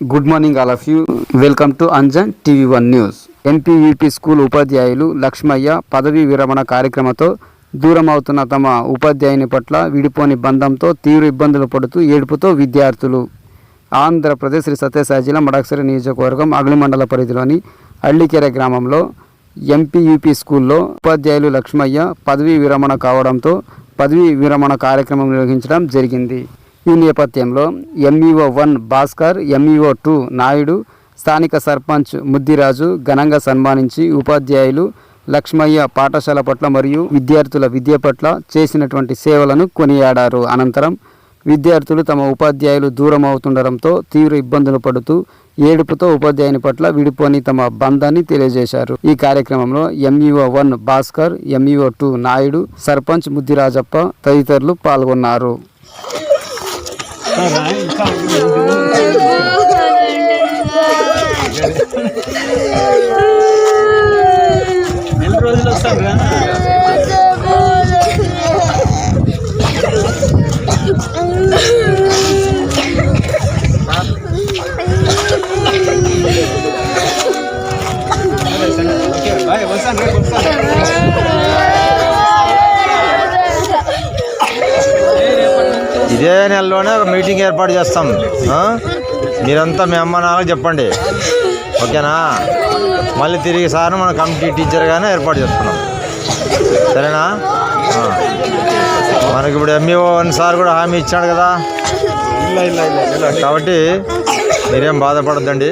Good morning all of you welcome to Anjan TV one news MPUP school ఉపాధ్యాయులు లక్ష్మయ్య పదవీ విరమణ కార్యక్రమంతో దూరం అవుతున్న తమ ఉపాధ్యాయుని పట్ల విడిపోని బంధంతో తీవ్ర ఇబ్బందులు పడుతూ ఏడుపుతో విద్యార్థులు ఆంధ్రప్రదేశ్ శ్రీ సత్యసాయి జిల్లా మడక్సరి నియోజకవర్గం అగ్నిమండల పరిధిలోని అಳ್ಳಿకెరె గ్రామంలో ఎంపీయూపీ స్కూల్లో ఉపాధ్యాయులు లక్ష్మయ్య పదవీ విరమణ కావడంతో పదవీ విరమణ కార్యక్రమం నిర్వహించడం జరిగింది. ఈ నేపథ్యంలో MEO one Bhaskar MEO two Naidu స్థానిక సర్పంచ్ ముద్దిరాజు ఘనంగా సన్మానించి ఉపాధ్యాయులు లక్ష్మయ్య పాఠశాల పట్ల మరియు విద్యార్థుల విద్య పట్ల చేసినటువంటి సేవలను కొనియాడారు. అనంతరం విద్యార్థులు తమ ఉపాధ్యాయులు దూరం అవుతుండడంతో తీవ్ర ఇబ్బందులు పడుతూ ఏడుపుతో ఉపాధ్యాయుని పట్ల విడిపోని తమ బంధాన్ని తెలియజేశారు. ఈ కార్యక్రమంలో MEO one Bhaskar MEO two Naidu sarpanch Muddirajappa తదితరులు పాల్గొన్నారు. నెల రోజులు వస్తాను రా ఓకే బాయ్ వస్తాను రేపు వస్తాను ఇదే నెలలోనే ఒక మీటింగ్ ఏర్పాటు చేస్తాం. మీరంతా మీ అమ్మ నాన్నకు చెప్పండి. ఓకేనా? మళ్ళీ తిరిగి సార్ మన కమిటీ టీచర్గానే ఏర్పాటు చేస్తున్నాం. సరేనా? మనకి ఇప్పుడు ఎంఈఓ అని సార్ కూడా హామీ ఇచ్చాడు కదా? కాబట్టి మీరేం బాధపడద్దండి.